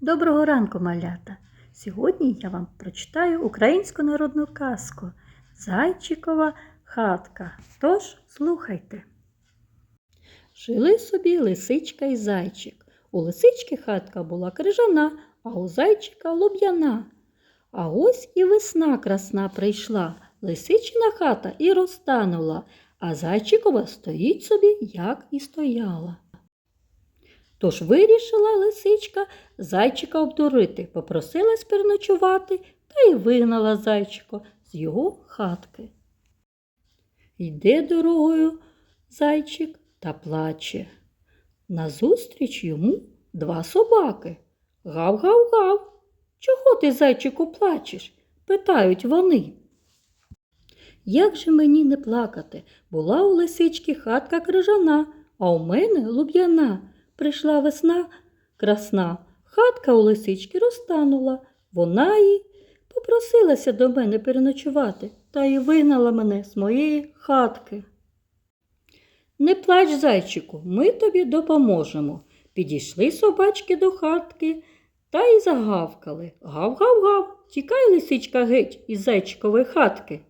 Доброго ранку, малята! Сьогодні я вам прочитаю українську народну казку Зайчикова хатка. Тож слухайте. Жили собі лисичка і зайчик. У лисички хатка була крижана, а у зайчика луб'яна. А ось і весна красна прийшла, лисичина хата і розтанула, а зайчикова стоїть собі, як і стояла. Тож вирішила лисичка зайчика обдурити, попросилась переночувати та й вигнала зайчика з його хатки. Йде дорогою зайчик та плаче. Назустріч йому два собаки. Гав-гав-гав. Чого ти, зайчику, плачеш? питають вони. Як же мені не плакати? Була у лисички хатка крижана, а у мене луб'яна. Прийшла весна красна, хатка у лисички розтанула. Вона їй попросилася до мене переночувати та й вигнала мене з моєї хатки. Не плач, зайчику, ми тобі допоможемо. Підійшли собачки до хатки та й загавкали. Гав-гав-гав, тікай, лисичка геть із зайчикової хатки.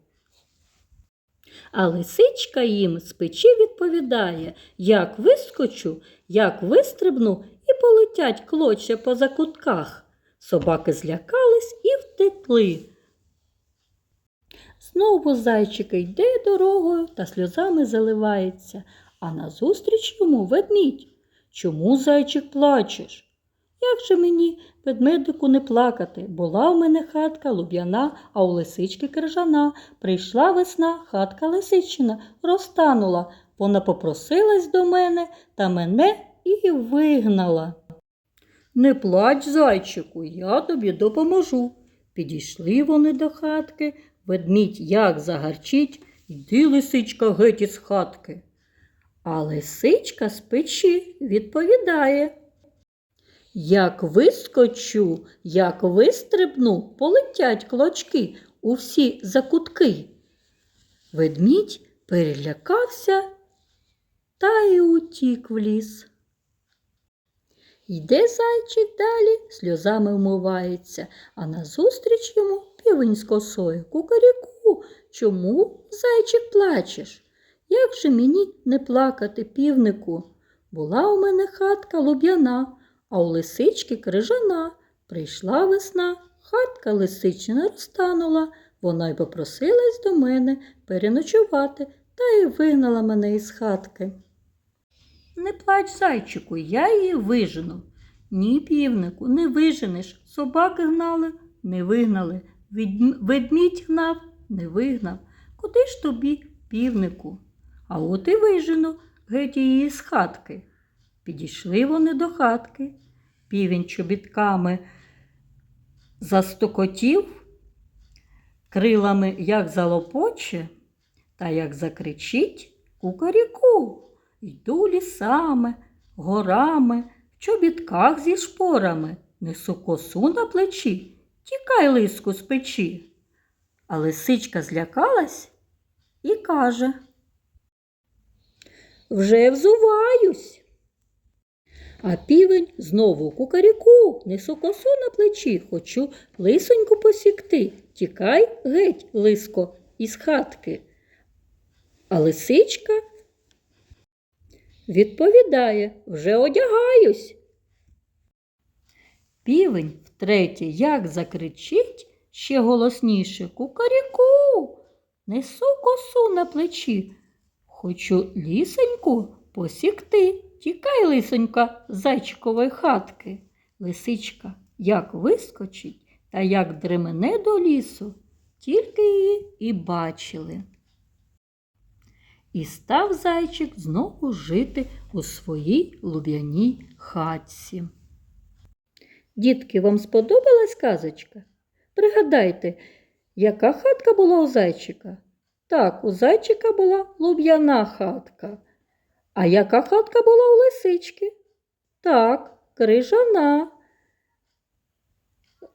А лисичка їм з печі відповідає, як вискочу, як вистрибну і полетять клоча по закутках. Собаки злякались і втекли. Знову зайчик йде дорогою та сльозами заливається, а назустріч йому ведмідь. Чому зайчик плачеш? Як же мені, ведмедику, не плакати? Була в мене хатка луб'яна, а у лисички крижана. Прийшла весна, хатка лисичина, розтанула. Вона попросилась до мене та мене і вигнала. Не плач, зайчику, я тобі допоможу. Підійшли вони до хатки, ведмідь як загарчить, йди, лисичка, геть із хатки. А лисичка з печі відповідає. Як вискочу, як вистрибну, полетять клочки у всі закутки. Ведмідь перелякався та й утік в ліс. Йде зайчик далі, сльозами вмивається, а назустріч йому півень з косою. Кукаріку, чому, зайчик, плачеш? Як же мені не плакати, півнику? Була у мене хатка луб'яна, а у лисички крижана. Прийшла весна, хатка лисичина розтанула. Вона й попросилась до мене переночувати та й вигнала мене із хатки. Не плач, зайчику, я її вижену. Ні, півнику, не виженеш. Собаки гнали, не вигнали. Ведмідь гнав, не вигнав. Куди ж тобі, півнику? А от і вижену геть її з хатки. Підійшли вони до хатки. Півень чобітками застукотів, крилами як залопоче, та як закричить кукаріку. Йду лісами, горами, в чобітках зі шпорами, несу косу на плечі, тікай лиску з печі. А лисичка злякалась і каже Вже взуваюсь. А півень знову кукаріку, несу косу на плечі, хочу лисоньку посікти. Тікай геть, лиско, із хатки. А лисичка відповідає, вже одягаюсь. Півень втретє, як закричить ще голосніше Кукаріку, несу косу на плечі. Хочу лісеньку посікти. Тікай, лисонька, зайчикової хатки. Лисичка як вискочить та як дремене до лісу, тільки її і бачили. І став зайчик знову жити у своїй луб'яній хатці. Дітки, вам сподобалась казочка? Пригадайте, яка хатка була у зайчика? Так, у зайчика була луб'яна хатка. А яка хатка була у лисички? Так, крижана.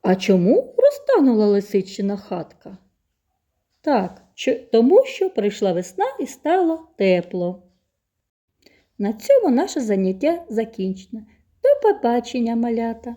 А чому розтанула лисичина хатка? Так, тому що прийшла весна і стало тепло. На цьому наше заняття закінчено. До побачення, малята!